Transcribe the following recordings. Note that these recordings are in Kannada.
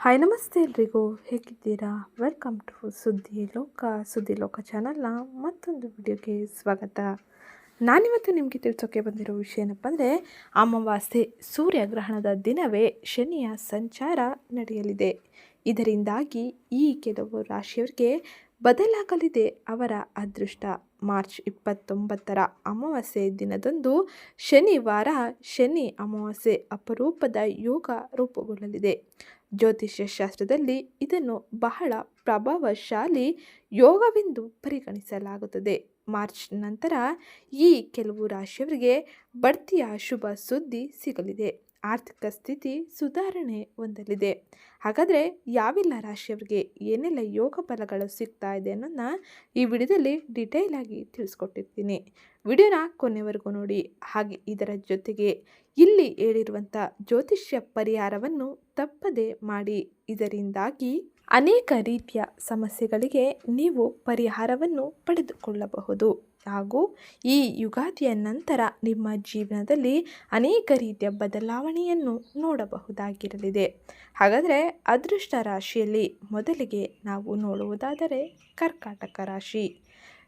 ಹಾಯ್ ನಮಸ್ತೆ ಎಲ್ರಿಗೂ. ಹೇಗಿದ್ದೀರಾ? ವೆಲ್ಕಮ್ ಟು ಸುದ್ದಿ ಲೋಕ ಸುದ್ದಿ ಲೋಕ ಚಾನಲ್ನ ಮತ್ತೊಂದು ವಿಡಿಯೋಗೆ ಸ್ವಾಗತ. ನಾನಿವತ್ತು ನಿಮಗೆ ತಿಳಿಸೋಕೆ ಬಂದಿರೋ ವಿಷಯ ಏನಪ್ಪ ಅಂದರೆ ಅಮಾವಾಸ್ಯೆ ಸೂರ್ಯಗ್ರಹಣದ ದಿನವೇ ಶನಿಯ ಸಂಚಾರ ನಡೆಯಲಿದೆ. ಇದರಿಂದಾಗಿ ಈ ಕೆಲವು ರಾಶಿಯವರಿಗೆ ಬದಲಾಗಲಿದೆ ಅವರ ಅದೃಷ್ಟ. ಮಾರ್ಚ್ ಇಪ್ಪತ್ತೊಂಬತ್ತರ ಅಮಾವಾಸ್ಯೆ ದಿನದಂದು ಶನಿವಾರ ಶನಿ ಅಮಾವಾಸ್ಯೆ ಅಪರೂಪದ ಯೋಗ ರೂಪುಗೊಳ್ಳಲಿದೆ. ಜ್ಯೋತಿಷ್ಯ ಶಾಸ್ತ್ರದಲ್ಲಿ ಇದನ್ನು ಬಹಳ ಪ್ರಭಾವಶಾಲಿ ಯೋಗವೆಂದು ಪರಿಗಣಿಸಲಾಗುತ್ತದೆ. ಮಾರ್ಚ್ ನಂತರ ಈ ಕೆಲವು ರಾಶಿಯವರಿಗೆ ಬಡ್ತಿಯ ಶುಭ ಸುದ್ದಿ ಸಿಗಲಿದೆ. ಆರ್ಥಿಕ ಸ್ಥಿತಿ ಸುಧಾರಣೆ ಹೊಂದಲಿದೆ. ಹಾಗಾದರೆ ಯಾವೆಲ್ಲ ರಾಶಿಯವರಿಗೆ ಏನೆಲ್ಲ ಯೋಗ ಫಲಗಳು ಸಿಗ್ತಾ ಇದೆ ಅನ್ನೋದನ್ನ ಈ ವಿಡಿಯೋದಲ್ಲಿ ಡಿಟೇಲ್ ಆಗಿ ತಿಳಿಸ್ಕೊಟ್ಟಿರ್ತೀನಿ. ವಿಡಿಯೋನ ಕೊನೆವರೆಗೂ ನೋಡಿ. ಹಾಗೆ ಇದರ ಜೊತೆಗೆ ಇಲ್ಲಿ ಹೇಳಿರುವಂಥ ಜ್ಯೋತಿಷ್ಯ ಪರಿಹಾರವನ್ನು ತಪ್ಪದೆ ಮಾಡಿ. ಇದರಿಂದಾಗಿ ಅನೇಕ ರೀತಿಯ ಸಮಸ್ಯೆಗಳಿಗೆ ನೀವು ಪರಿಹಾರವನ್ನು ಪಡೆದುಕೊಳ್ಳಬಹುದು. ಹಾಗೂ ಈ ಯುಗಾದಿಯ ನಂತರ ನಿಮ್ಮ ಜೀವನದಲ್ಲಿ ಅನೇಕ ರೀತಿಯ ಬದಲಾವಣೆಯನ್ನು ನೋಡಬಹುದಾಗಿರಲಿದೆ. ಹಾಗಾದರೆ ಅದೃಷ್ಟ ರಾಶಿಯಲ್ಲಿ ಮೊದಲಿಗೆ ನಾವು ನೋಡುವುದಾದರೆ ಕರ್ಕಾಟಕ ರಾಶಿ.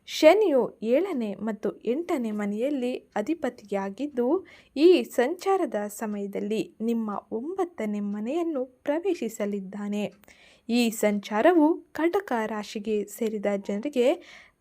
ಶನಿಯು ಏಳನೇ ಮತ್ತು ಎಂಟನೇ ಮನೆಯಲ್ಲಿ ಅಧಿಪತಿಯಾಗಿದ್ದು, ಈ ಸಂಚಾರದ ಸಮಯದಲ್ಲಿ ನಿಮ್ಮ ಒಂಬತ್ತನೇ ಮನೆಯನ್ನು ಪ್ರವೇಶಿಸಲಿದ್ದಾನೆ. ಈ ಸಂಚಾರವು ಕಟಕ ರಾಶಿಗೆ ಸೇರಿದ ಜನರಿಗೆ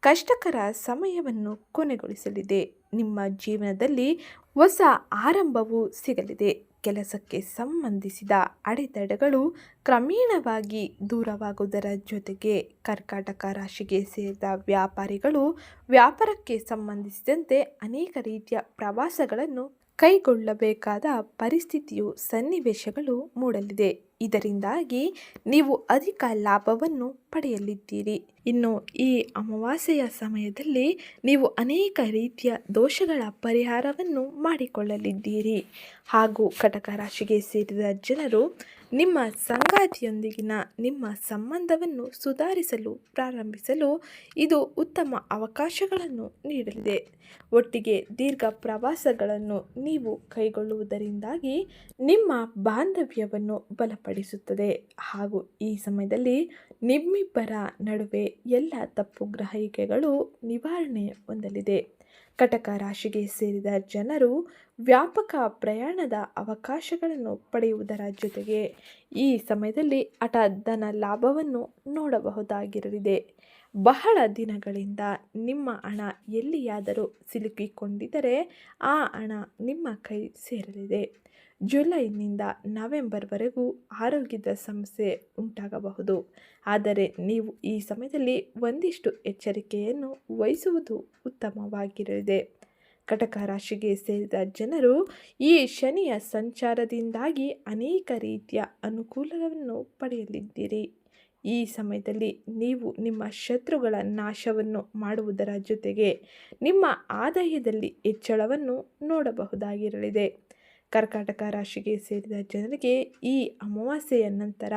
ಕಷ್ಟಕರ ಸಮಯವನ್ನು ಕೊನೆಗೊಳಿಸಲಿದೆ. ನಿಮ್ಮ ಜೀವನದಲ್ಲಿ ಹೊಸ ಆರಂಭವು ಸಿಗಲಿದೆ. ಕೆಲಸಕ್ಕೆ ಸಂಬಂಧಿಸಿದ ಅಡೆತಡೆಗಳು ಕ್ರಮೇಣವಾಗಿ ದೂರವಾಗುವುದರ ಜೊತೆಗೆ ಕರ್ಕಾಟಕ ರಾಶಿಗೆ ಸೇರಿದ ವ್ಯಾಪಾರಿಗಳು ವ್ಯಾಪಾರಕ್ಕೆ ಸಂಬಂಧಿಸಿದಂತೆ ಅನೇಕ ರೀತಿಯ ಪ್ರವಾಸಗಳನ್ನು ಕೈಗೊಳ್ಳಬೇಕಾದ ಪರಿಸ್ಥಿತಿಯು ಸನ್ನಿವೇಶಗಳು ಮೂಡಲಿದೆ. ಇದರಿಂದಾಗಿ ನೀವು ಅಧಿಕ ಲಾಭವನ್ನು ಪಡೆಯಲಿದ್ದೀರಿ. ಇನ್ನು ಈ ಅಮಾವಾಸ್ಯೆಯ ಸಮಯದಲ್ಲಿ ನೀವು ಅನೇಕ ರೀತಿಯ ದೋಷಗಳ ಪರಿಹಾರವನ್ನು ಮಾಡಿಕೊಳ್ಳಲಿದ್ದೀರಿ. ಹಾಗೂ ಕಟಕ ರಾಶಿಗೆ ಸೇರಿದ ಜನರು ನಿಮ್ಮ ಸಂಗಾತಿಯೊಂದಿಗಿನ ನಿಮ್ಮ ಸಂಬಂಧವನ್ನು ಸುಧಾರಿಸಲು, ಪ್ರಾರಂಭಿಸಲು ಇದು ಉತ್ತಮ ಅವಕಾಶಗಳನ್ನು ನೀಡಲಿದೆ. ಒಟ್ಟಿಗೆ ದೀರ್ಘ ಪ್ರವಾಸಗಳನ್ನು ನೀವು ಕೈಗೊಳ್ಳುವುದರಿಂದಾಗಿ ನಿಮ್ಮ ಬಾಂಧವ್ಯವನ್ನು ಬಲಪಡಿಸುತ್ತದೆ. ಹಾಗೂ ಈ ಸಮಯದಲ್ಲಿ ನಿಮ್ಮಿಬ್ಬರ ನಡುವೆ ಎಲ್ಲ ತಪ್ಪು ಗ್ರಹಿಕೆಗಳು ನಿವಾರಣೆ ಹೊಂದಲಿದೆ. ಕಟಕ ರಾಶಿಗೆ ಸೇರಿದ ಜನರು ವ್ಯಾಪಕ ಪ್ರಯಾಣದ ಅವಕಾಶಗಳನ್ನು ಪಡೆಯುವುದರ ಜೊತೆಗೆ ಈ ಸಮಯದಲ್ಲಿ ಹಠ ಧನ ಲಾಭವನ್ನು ನೋಡಬಹುದಾಗಿರಲಿದೆ. ಬಹಳ ದಿನಗಳಿಂದ ನಿಮ್ಮ ಹಣ ಎಲ್ಲಿಯಾದರೂ ಸಿಲುಕಿಕೊಂಡಿದ್ದರೆ ಆ ಹಣ ನಿಮ್ಮ ಕೈ ಸೇರಲಿದೆ. ಜುಲೈನಿಂದ ನವೆಂಬರ್ವರೆಗೂ ಆರೋಗ್ಯದ ಸಮಸ್ಯೆ ಉಂಟಾಗಬಹುದು. ಆದರೆ ನೀವು ಈ ಸಮಯದಲ್ಲಿ ಒಂದಿಷ್ಟು ಎಚ್ಚರಿಕೆಯನ್ನು ವಹಿಸುವುದು ಉತ್ತಮವಾಗಿರಲಿದೆ. ಕಟಕ ರಾಶಿಗೆ ಸೇರಿದ ಜನರು ಈ ಶನಿಯ ಸಂಚಾರದಿಂದಾಗಿ ಅನೇಕ ರೀತಿಯ ಅನುಕೂಲವನ್ನು ಪಡೆಯಲಿದ್ದೀರಿ. ಈ ಸಮಯದಲ್ಲಿ ನೀವು ನಿಮ್ಮ ಶತ್ರುಗಳ ನಾಶವನ್ನು ಮಾಡುವುದರ ಜೊತೆಗೆ ನಿಮ್ಮ ಆದಾಯದಲ್ಲಿ ಹೆಚ್ಚಳವನ್ನು ನೋಡಬಹುದಾಗಿರಲಿದೆ. ಕರ್ಕಾಟಕ ರಾಶಿಗೆ ಸೇರಿದ ಜನರಿಗೆ ಈ ಅಮಾವಾಸ್ಯೆಯ ನಂತರ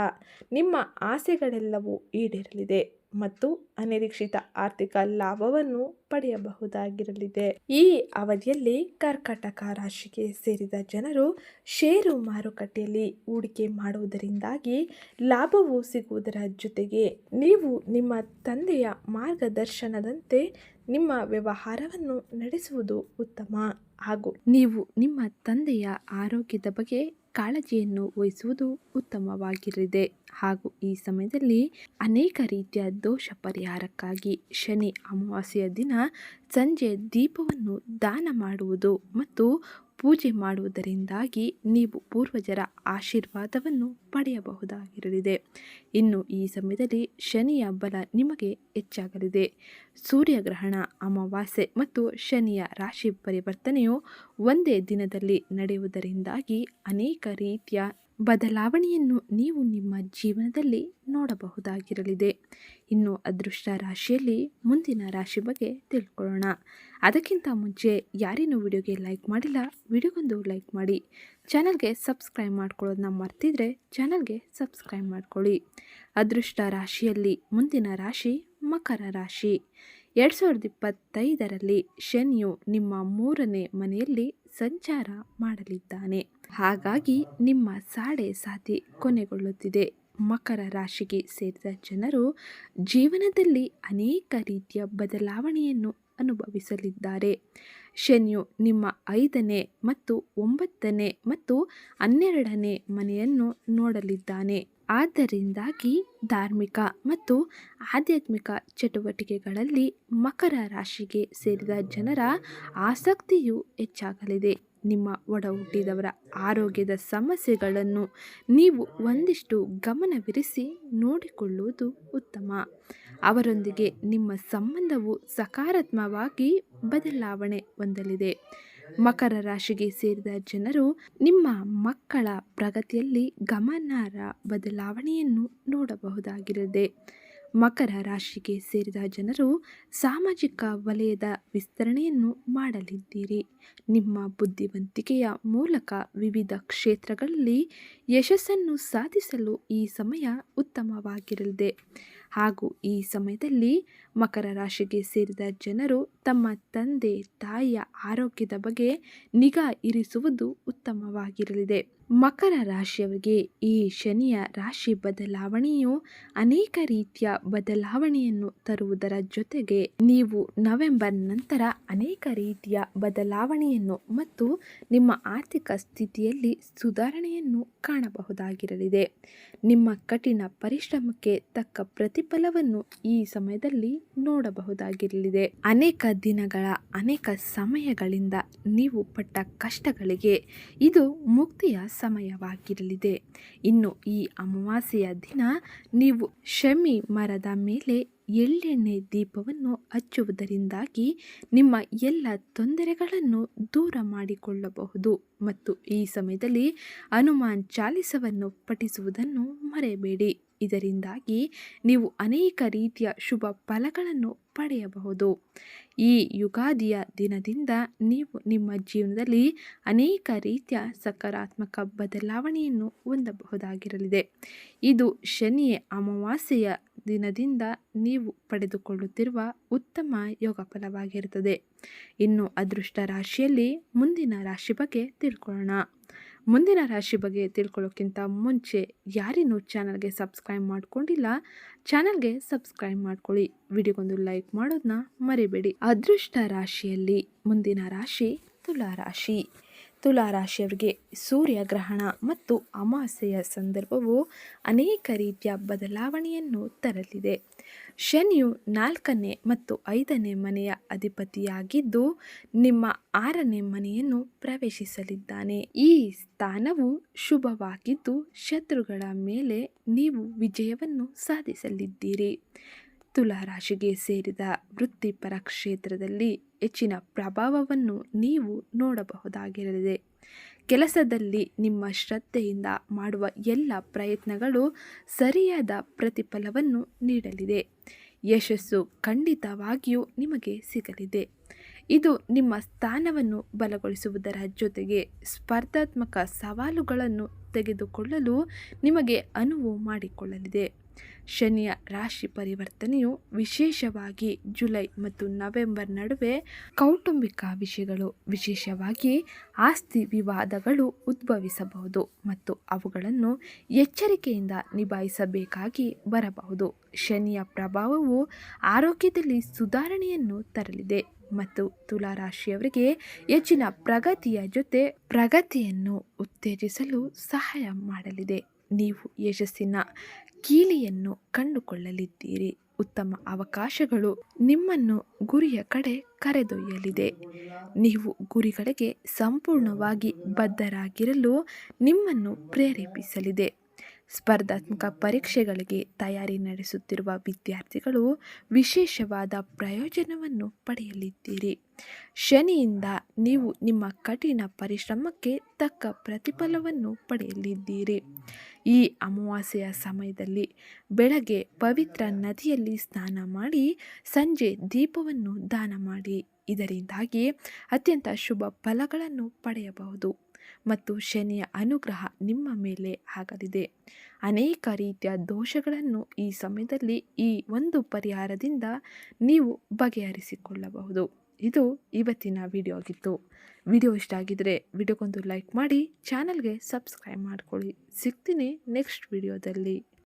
ನಿಮ್ಮ ಆಸೆಗಳೆಲ್ಲವೂ ಈಡೇರಲಿದೆ. ಮತ್ತು ಅನಿರೀಕ್ಷಿತ ಆರ್ಥಿಕ ಲಾಭವನ್ನು ಪಡೆಯಬಹುದಾಗಿರಲಿದೆ. ಈ ಅವಧಿಯಲ್ಲಿ ಕರ್ಕಾಟಕ ರಾಶಿಗೆ ಸೇರಿದ ಜನರು ಷೇರು ಮಾರುಕಟ್ಟೆಯಲ್ಲಿ ಹೂಡಿಕೆ ಮಾಡುವುದರಿಂದಾಗಿ ಲಾಭವು ಸಿಗುವುದರ ಜೊತೆಗೆ ನೀವು ನಿಮ್ಮ ತಂದೆಯ ಮಾರ್ಗದರ್ಶನದಂತೆ ನಿಮ್ಮ ವ್ಯವಹಾರವನ್ನು ನಡೆಸುವುದು ಉತ್ತಮ. ಹಾಗೂ ನೀವು ನಿಮ್ಮ ತಂದೆಯ ಆರೋಗ್ಯದ ಬಗ್ಗೆ ಕಾಳಜಿಯನ್ನು ವಹಿಸುವುದು ಉತ್ತಮವಾಗಿರಲಿದೆ. ಹಾಗೂ ಈ ಸಮಯದಲ್ಲಿ ಅನೇಕ ರೀತಿಯ ದೋಷ ಪರಿಹಾರಕ್ಕಾಗಿ ಶನಿ ಅಮಾವಾಸ್ಯೆಯ ದಿನ ಸಂಜೆ ದೀಪವನ್ನು ದಾನ ಮಾಡುವುದು ಮತ್ತು ಪೂಜೆ ಮಾಡುವುದರಿಂದಾಗಿ ನೀವು ಪೂರ್ವಜರ ಆಶೀರ್ವಾದವನ್ನು ಪಡೆಯಬಹುದಾಗಿರಲಿದೆ. ಇನ್ನು ಈ ಸಮಯದಲ್ಲಿ ಶನಿಯ ಬಲ ನಿಮಗೆ ಹೆಚ್ಚಾಗಲಿದೆ. ಸೂರ್ಯಗ್ರಹಣ ಅಮಾವಾಸ್ಯೆ ಮತ್ತು ಶನಿಯ ರಾಶಿ ಪರಿವರ್ತನೆಯು ಒಂದೇ ದಿನದಲ್ಲಿ ನಡೆಯುವುದರಿಂದಾಗಿ ಅನೇಕ ರೀತಿಯ ಬದಲಾವಣೆಯನ್ನು ನೀವು ನಿಮ್ಮ ಜೀವನದಲ್ಲಿ ನೋಡಬಹುದಾಗಿರಲಿದೆ. ಇನ್ನು ಅದೃಷ್ಟ ರಾಶಿಯಲ್ಲಿ ಮುಂದಿನ ರಾಶಿ ಬಗ್ಗೆ ತಿಳ್ಕೊಳ್ಳೋಣ. ಅದಕ್ಕಿಂತ ಮುಂಚೆ ಯಾರೇನು ವಿಡಿಯೋಗೆ ಲೈಕ್ ಮಾಡಿಲ್ಲ, ವಿಡಿಯೋಗೊಂದು ಲೈಕ್ ಮಾಡಿ. ಚಾನಲ್ಗೆ ಸಬ್ಸ್ಕ್ರೈಬ್ ಮಾಡ್ಕೊಳ್ಳೋದನ್ನ ಮರ್ತಿದ್ರೆ ಚಾನಲ್ಗೆ ಸಬ್ಸ್ಕ್ರೈಬ್ ಮಾಡ್ಕೊಳ್ಳಿ. ಅದೃಷ್ಟ ರಾಶಿಯಲ್ಲಿ ಮುಂದಿನ ರಾಶಿ ಮಕರ ರಾಶಿ. ಎರಡು ಸಾವಿರದ ಇಪ್ಪತ್ತೈದರಲ್ಲಿ ಶನಿಯು ನಿಮ್ಮ ಮೂರನೇ ಮನೆಯಲ್ಲಿ ಸಂಚಾರ ಮಾಡಲಿದ್ದಾನೆ. ಹಾಗಾಗಿ ನಿಮ್ಮ ಸಾಡೆ ಸಾಧಿ ಕೊನೆಗೊಳ್ಳುತ್ತಿದೆ. ಮಕರ ರಾಶಿಗೆ ಸೇರಿದ ಜನರು ಜೀವನದಲ್ಲಿ ಅನೇಕ ರೀತಿಯ ಬದಲಾವಣೆಯನ್ನು ಅನುಭವಿಸಲಿದ್ದಾರೆ. ಶನಿಯು ನಿಮ್ಮ ಐದನೇ ಮತ್ತು ಒಂಬತ್ತನೇ ಮತ್ತು ಹನ್ನೆರಡನೇ ಮನೆಯನ್ನು ನೋಡಲಿದ್ದಾನೆ. ಆದ್ದರಿಂದಾಗಿ ಧಾರ್ಮಿಕ ಮತ್ತು ಆಧ್ಯಾತ್ಮಿಕ ಚಟುವಟಿಕೆಗಳಲ್ಲಿ ಮಕರ ರಾಶಿಗೆ ಸೇರಿದ ಜನರ ಆಸಕ್ತಿಯು ಹೆಚ್ಚಾಗಲಿದೆ. ನಿಮ್ಮ ಒಡ ಹುಟ್ಟಿದವರ ಆರೋಗ್ಯದ ಸಮಸ್ಯೆಗಳನ್ನು ನೀವು ಒಂದಿಷ್ಟು ಗಮನವಿರಿಸಿ ನೋಡಿಕೊಳ್ಳುವುದು ಉತ್ತಮ. ಅವರೊಂದಿಗೆ ನಿಮ್ಮ ಸಂಬಂಧವು ಸಕಾರಾತ್ಮಕವಾಗಿ ಬದಲಾವಣೆ ಹೊಂದಲಿದೆ. ಮಕರ ರಾಶಿಗೆ ಸೇರಿದ ಜನರು ನಿಮ್ಮ ಮಕ್ಕಳ ಪ್ರಗತಿಯಲ್ಲಿ ಗಮನಾರ್ಹ ಬದಲಾವಣೆಯನ್ನು ನೋಡಬಹುದಾಗಿರದೆ, ಮಕರ ರಾಶಿಗೆ ಸೇರಿದ ಜನರು ಸಾಮಾಜಿಕ ವಲಯದ ವಿಸ್ತರಣೆಯನ್ನು ಮಾಡಲಿದ್ದೀರಿ. ನಿಮ್ಮ ಬುದ್ಧಿವಂತಿಕೆಯ ಮೂಲಕ ವಿವಿಧ ಕ್ಷೇತ್ರಗಳಲ್ಲಿ ಯಶಸ್ಸನ್ನು ಸಾಧಿಸಲು ಈ ಸಮಯ ಉತ್ತಮವಾಗಿರಲಿದೆ. ಹಾಗೂ ಈ ಸಮಯದಲ್ಲಿ ಮಕರ ರಾಶಿಗೆ ಸೇರಿದ ಜನರು ತಮ್ಮ ತಂದೆ, ತಾಯಿಯ ಆರೋಗ್ಯದ ಬಗ್ಗೆ ನಿಗಾ ಇರಿಸುವುದು ಉತ್ತಮವಾಗಿರಲಿದೆ. ಮಕರ ರಾಶಿಯವರಿಗೆ ಈ ಶನಿಯ ರಾಶಿ ಬದಲಾವಣೆಯು ಅನೇಕ ರೀತಿಯ ಬದಲಾವಣೆಯನ್ನು ತರುವುದರ ಜೊತೆಗೆ ನೀವು ನವೆಂಬರ್ ನಂತರ ಅನೇಕ ರೀತಿಯ ಬದಲಾವಣೆಯನ್ನು ಮತ್ತು ನಿಮ್ಮ ಆರ್ಥಿಕ ಸ್ಥಿತಿಯಲ್ಲಿ ಸುಧಾರಣೆಯನ್ನು ಕಾಣಬಹುದಾಗಿರಲಿದೆ. ನಿಮ್ಮ ಕಠಿಣ ಪರಿಶ್ರಮಕ್ಕೆ ತಕ್ಕ ಪ್ರತಿಫಲವನ್ನು ಈ ಸಮಯದಲ್ಲಿ ನೋಡಬಹುದಾಗಿರಲಿದೆ. ಅನೇಕ ದಿನಗಳ ಅನೇಕ ಸಮಯಗಳಿಂದ ನೀವು ಪಟ್ಟ ಕಷ್ಟಗಳಿಗೆ ಇದು ಮುಕ್ತಿಯ ಸಮಯವಾಗಿರಲಿದೆ. ಇನ್ನು ಈ ಅಮಾವಾಸ್ಯೆಯ ದಿನ ನೀವು ಶಮಿ ಮರದ ಮೇಲೆ ಎಳ್ಳೆಣ್ಣೆ ದೀಪವನ್ನು ಹಚ್ಚುವುದರಿಂದಾಗಿ ನಿಮ್ಮ ಎಲ್ಲ ತೊಂದರೆಗಳನ್ನು ದೂರ ಮಾಡಿಕೊಳ್ಳಬಹುದು ಮತ್ತು ಈ ಸಮಯದಲ್ಲಿ ಹನುಮಾನ್ ಚಾಲಿಸವನ್ನು ಪಠಿಸುವುದನ್ನು ಮರೆಯಬೇಡಿ. ಇದರಿಂದಾಗಿ ನೀವು ಅನೇಕ ರೀತಿಯ ಶುಭ ಫಲಗಳನ್ನು ಪಡೆಯಬಹುದು. ಈ ಯುಗಾದಿಯ ದಿನದಿಂದ ನೀವು ನಿಮ್ಮ ಜೀವನದಲ್ಲಿ ಅನೇಕ ರೀತಿಯ ಸಕಾರಾತ್ಮಕ ಬದಲಾವಣೆಯನ್ನು ಹೊಂದಬಹುದಾಗಿರಲಿದೆ. ಇದು ಶನಿಯ ಅಮಾವಾಸ್ಯೆಯ ದಿನದಿಂದ ನೀವು ಪಡೆದುಕೊಳ್ಳುತ್ತಿರುವ ಉತ್ತಮ ಯೋಗ ಫಲವಾಗಿರುತ್ತದೆ ಇನ್ನು ಅದೃಷ್ಟ ರಾಶಿಯಲ್ಲಿ ಮುಂದಿನ ರಾಶಿ ಬಗ್ಗೆ ತಿಳ್ಕೊಳ್ಳೋಣ. ಮುಂದಿನ ರಾಶಿ ಬಗ್ಗೆ ತಿಳ್ಕೊಳ್ಳೋಕ್ಕಿಂತ ಮುಂಚೆ ಯಾರಿನ್ನೂ ಚಾನಲ್ಗೆ ಸಬ್ಸ್ಕ್ರೈಬ್ ಮಾಡ್ಕೊಂಡಿಲ್ಲ, ಚಾನಲ್ಗೆ ಸಬ್ಸ್ಕ್ರೈಬ್ ಮಾಡ್ಕೊಳ್ಳಿ. ವಿಡಿಯೋಗೊಂದು ಲೈಕ್ ಮಾಡೋದನ್ನ ಮರಿಬೇಡಿ. ಅದೃಷ್ಟ ರಾಶಿಯಲ್ಲಿ ಮುಂದಿನ ರಾಶಿ ತುಲಾ ರಾಶಿ. ತುಲಾ ರಾಶಿಯವರಿಗೆ ಸೂರ್ಯಗ್ರಹಣ ಮತ್ತು ಅಮಾವಾಸ್ಯೆಯ ಸಂದರ್ಭವು ಅನೇಕ ರೀತಿಯ ಬದಲಾವಣೆಯನ್ನು ತರಲಿದೆ. ಶನಿಯು ನಾಲ್ಕನೇ ಮತ್ತು ಐದನೇ ಮನೆಯ ಅಧಿಪತಿಯಾಗಿದ್ದು, ನಿಮ್ಮ ಆರನೇ ಮನೆಯನ್ನು ಪ್ರವೇಶಿಸಲಿದ್ದಾನೆ. ಈ ಸ್ಥಾನವು ಶುಭವಾಗಿದ್ದು, ಶತ್ರುಗಳ ಮೇಲೆ ನೀವು ವಿಜಯವನ್ನು ಸಾಧಿಸಲಿದ್ದೀರಿ. ತುಲಾರಾಶಿಗೆ ಸೇರಿದ ವೃತ್ತಿಪರ ಕ್ಷೇತ್ರದಲ್ಲಿ ಹೆಚ್ಚಿನ ಪ್ರಭಾವವನ್ನು ನೀವು ನೋಡಬಹುದಾಗಿರಲಿದೆ. ಕೆಲಸದಲ್ಲಿ ನಿಮ್ಮ ಶ್ರದ್ಧೆಯಿಂದ ಮಾಡುವ ಎಲ್ಲ ಪ್ರಯತ್ನಗಳು ಸರಿಯಾದ ಪ್ರತಿಫಲವನ್ನು ನೀಡಲಿದೆ. ಯಶಸ್ಸು ಖಂಡಿತವಾಗಿಯೂ ನಿಮಗೆ ಸಿಗಲಿದೆ. ಇದು ನಿಮ್ಮ ಸ್ಥಾನವನ್ನು ಬಲಗೊಳಿಸುವುದರ ಜೊತೆಗೆ ಸ್ಪರ್ಧಾತ್ಮಕ ಸವಾಲುಗಳನ್ನು ತೆಗೆದುಕೊಳ್ಳಲು ನಿಮಗೆ ಅನುವು ಮಾಡಿಕೊಳ್ಳಲಿದೆ. ಶನಿಯ ರಾಶಿ ಪರಿವರ್ತನೆಯು ವಿಶೇಷವಾಗಿ ಜುಲೈ ಮತ್ತು ನವೆಂಬರ್ ನಡುವೆ ಕೌಟುಂಬಿಕ ವಿಷಯಗಳು, ವಿಶೇಷವಾಗಿ ಆಸ್ತಿ ವಿವಾದಗಳು ಉದ್ಭವಿಸಬಹುದು ಮತ್ತು ಅವುಗಳನ್ನು ಎಚ್ಚರಿಕೆಯಿಂದ ನಿಭಾಯಿಸಬೇಕಾಗಿ ಬರಬಹುದು. ಶನಿಯ ಪ್ರಭಾವವು ಆರೋಗ್ಯದಲ್ಲಿ ಸುಧಾರಣೆಯನ್ನು ತರಲಿದೆ ಮತ್ತು ತುಲಾರಾಶಿಯವರಿಗೆ ಹೆಚ್ಚಿನ ಪ್ರಗತಿಯ ಜೊತೆ ಪ್ರಗತಿಯನ್ನು ಉತ್ತೇಜಿಸಲು ಸಹಾಯ ಮಾಡಲಿದೆ. ನೀವು ಯಶಸ್ಸಿನ ಕೀಲಿಯನ್ನು ಕಂಡುಕೊಳ್ಳಲಿದ್ದೀರಿ. ಉತ್ತಮ ಅವಕಾಶಗಳು ನಿಮ್ಮನ್ನು ಗುರಿಯ ಕಡೆ ಕರೆದೊಯ್ಯಲಿದೆ. ನೀವು ಗುರಿಗಳಿಗೆ ಸಂಪೂರ್ಣವಾಗಿ ಬದ್ಧರಾಗಿರಲು ನಿಮ್ಮನ್ನು ಪ್ರೇರೇಪಿಸಲಿದೆ. ಸ್ಪರ್ಧಾತ್ಮಕ ಪರೀಕ್ಷೆಗಳಿಗೆ ತಯಾರಿ ನಡೆಸುತ್ತಿರುವ ವಿದ್ಯಾರ್ಥಿಗಳು ವಿಶೇಷವಾದ ಪ್ರಯೋಜನವನ್ನು ಪಡೆಯಲಿದ್ದೀರಿ. ಶನಿಯಿಂದ ನೀವು ನಿಮ್ಮ ಕಠಿಣ ಪರಿಶ್ರಮಕ್ಕೆ ತಕ್ಕ ಪ್ರತಿಫಲವನ್ನು ಪಡೆಯಲಿದ್ದೀರಿ. ಈ ಅಮಾವಾಸ್ಯೆಯ ಸಮಯದಲ್ಲಿ ಬೆಳಗ್ಗೆ ಪವಿತ್ರ ನದಿಯಲ್ಲಿ ಸ್ನಾನ ಮಾಡಿ ಸಂಜೆ ದೀಪವನ್ನು ದಾನ ಮಾಡಿ. ಇದರಿಂದಾಗಿ ಅತ್ಯಂತ ಶುಭ ಫಲಗಳನ್ನು ಪಡೆಯಬಹುದು. ಮತ್ತು ಶನಿಯ ಅನುಗ್ರಹ ನಿಮ್ಮ ಮೇಲೆ ಆಗಲಿದೆ. ಅನೇಕ ರೀತಿಯ ದೋಷಗಳನ್ನು ಈ ಸಮಯದಲ್ಲಿ ಈ ಒಂದು ಪರಿಹಾರದಿಂದ ನೀವು ಬಗೆಹರಿಸಿಕೊಳ್ಳಬಹುದು. ಇದು ಇವತ್ತಿನ ವಿಡಿಯೋ ಆಗಿತ್ತು. ವಿಡಿಯೋ ಇಷ್ಟ ಆಗಿದ್ದರೆ ವಿಡಿಯೋಗೊಂದು ಲೈಕ್ ಮಾಡಿ ಚಾನಲ್ಗೆ ಸಬ್ಸ್ಕ್ರೈಬ್ ಮಾಡ್ಕೊಳ್ಳಿ. ಸಿಗ್ತೀನಿ ನೆಕ್ಸ್ಟ್ ವಿಡಿಯೋದಲ್ಲಿ